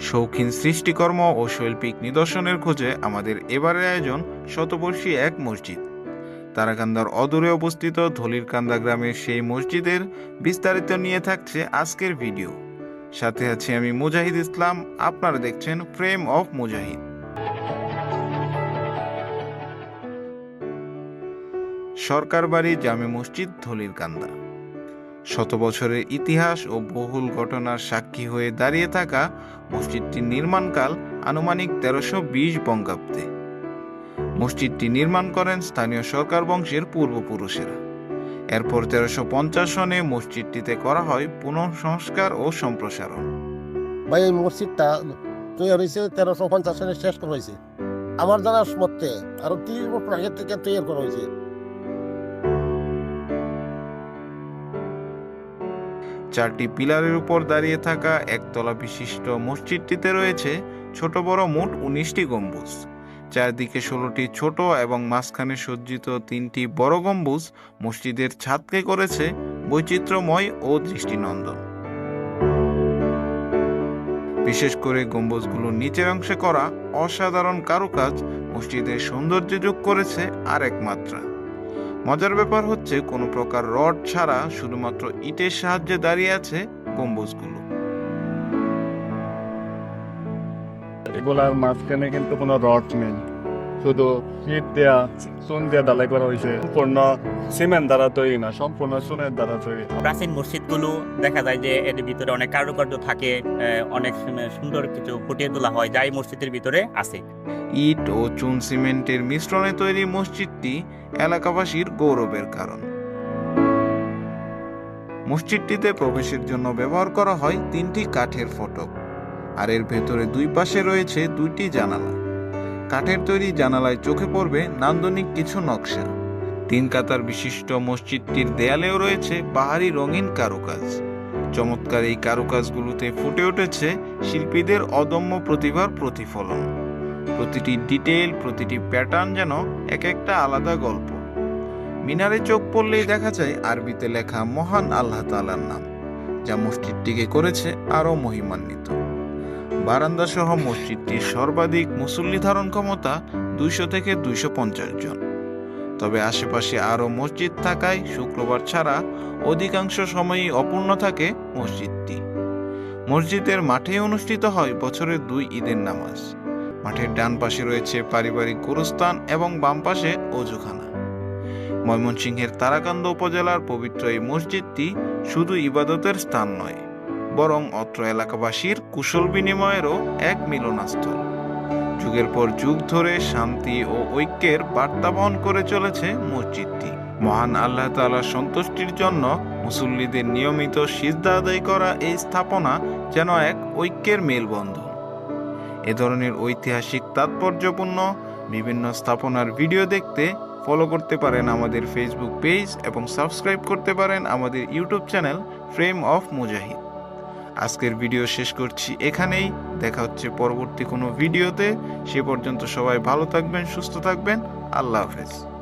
শৌখিন সৃষ্টিকর্ম ও শৈল্পিক নিদর্শনের খোঁজে আমাদের এবারের আয়োজন শতবর্ষী এক মসজিদ। তারাকান্দার অদূরে অবস্থিত ধলিরকান্দা গ্রামের সেই মসজিদের বিস্তারিত নিয়ে থাকছে আজকের ভিডিও। সাথে আছি আমি মুজাহিদ ইসলাম, আপনারা দেখছেন ফ্রেম অফ মুজাহিদ। সরকার বাড়ি জামে মসজিদ ধলিরকান্দা। শত বছরের ইতিহাস ও বহুল ঘটনার সাক্ষী হয়ে দাঁড়িয়ে থাকা মসজিদটির নির্মাণকাল আনুমানিক তেরোশো বিশ বঙ্গাব্দে। মসজিদটি নির্মাণ করেন স্থানীয় সরকার বংশের পূর্বপুরুষেরা। এরপর তেরোশো পঞ্চাশ সনে মসজিদটিতে করা হয় পুনঃসংস্কার ও সম্প্রসারণ। ভাই, এই মসজিদটা তৈরি হয়েছে তেরোশো পঞ্চাশ সনে শেষ করা হয়েছে। আমার জানার মধ্যে আরও তিরিশ বছর আগে থেকে তৈরি করা হয়েছে। চারটি পিলারের উপর দাঁড়িয়ে থাকা একতলা বিশিষ্ট মসজিদটিতে রয়েছে ছোট বড় মোট উনিশটি গম্বুজ। চারদিকে ষোলোটি ছোট এবং মাঝখানে সজ্জিত তিনটি বড় গম্বুজ মসজিদের ছাদকে করেছে বৈচিত্র্যময় ও দৃষ্টিনন্দন। বিশেষ করে গম্বুজগুলোর নিচের অংশে করা অসাধারণ কারুকাজ মসজিদের সৌন্দর্য যোগ করেছে আরেক মাত্রা। মজার ব্যাপার হচ্ছে, কোনো প্রকার রড ছাড়া শুধুমাত্র ইটের সাহায্যে দাঁড়িয়ে আছে গম্বুজগুলো। এগুলার মাঝখানে কিন্তু কোনো রড নেই। শুধু ইট দেয়া চুন দেয়া ডালাই করা হয়েছে সম্পূর্ণ সিমেন্ট দ্বারা তৈরি না সম্পূর্ণ চুনের দ্বারা তৈরি। প্রাচীন মসজিদগুলো দেখা যায় যে এর ভিতরে অনেক কারুকার্য থাকে অনেক সুন্দর- কিছু ফুটিয়ে তোলা হয় যা এই মসজিদের ভিতরে আছে। ইট ও চুন সিমেন্টের মিশ্রণে তৈরি মসজিদটি এলাকাবাসীর গৌরবের কারণ। মসজিদটিতে প্রবেশের জন্য ব্যবহার করা হয় তিনটি কাঠের ফটক আর এর ভেতরে দুই পাশে রয়েছে দুইটি জানালা। কাঠের তৈরি জানালায় চোখে পড়বে নান্দনিক কিছু নকশা। তিন কাতার বিশিষ্ট মসজিদটির দেয়ালেও রয়েছে বাহারি রঙিন কারুকাজ। চমৎকার এই কারুকাজগুলোতে ফুটে উঠেছে শিল্পীদের অদম্য প্রতিভার প্রতিফলন। প্রতিটি ডিটেল প্রতিটি প্যাটার্ন যেন এক একটা আলাদা গল্প। মিনারে চোখ পড়লেই দেখা যায় আরবিতে লেখা মহান আল্লাহ তাআলার নাম, যা মসজিদটিকে করেছে আরও মহিমান্বিত। বারান্দা সহ মসজিদটির সর্বাধিক মুসল্লি ধারণ ক্ষমতা দুইশো থেকে দুইশো পঞ্চাশ জন। তবে আশেপাশে আরও মসজিদ থাকায় শুক্রবার ছাড়া অধিকাংশ সময়ই অপূর্ণ থাকে মসজিদটি। মসজিদের মাঠে অনুষ্ঠিত হয় বছরের দুই ঈদের নামাজ। মাঠের ডান পাশে রয়েছে পারিবারিক গোরস্থান এবং বাম পাশে অজুখানা। ময়মনসিংহের তারাকান্দ উপজেলার পবিত্র এই মসজিদটি শুধু ইবাদতের স্থান নয় বরং অত্র এলাকাবাসীর কুশল বিনিময়েরও এক মিলনাস্থল। যুগের পর যুগ ধরে শান্তি ও ঐক্যের বার্তা বহন করে চলেছে মসজিদটি। মহান আল্লাহ তাআলার সন্তুষ্টির জন্য মুসল্লিদের নিয়মিত সিজদা আদায় করা এই স্থাপনা যেন এক ঐক্যের মেলবন্ধন। এ ধরনের ঐতিহাসিক তাৎপর্যপূর্ণ বিভিন্ন স্থাপনার ভিডিও দেখতে ফলো করতে পারেন আমাদের ফেসবুক পেজ এবং সাবস্ক্রাইব করতে পারেন আমাদের YouTube channel frame of Mujahid আজকের ভিডিও শেষ করছি এখানেই। দেখা হচ্ছে পরবর্তী কোনো ভিডিওতে। সে পর্যন্ত সবাই ভালো থাকবেন, সুস্থ থাকবেন। আল্লাহ হাফেজ।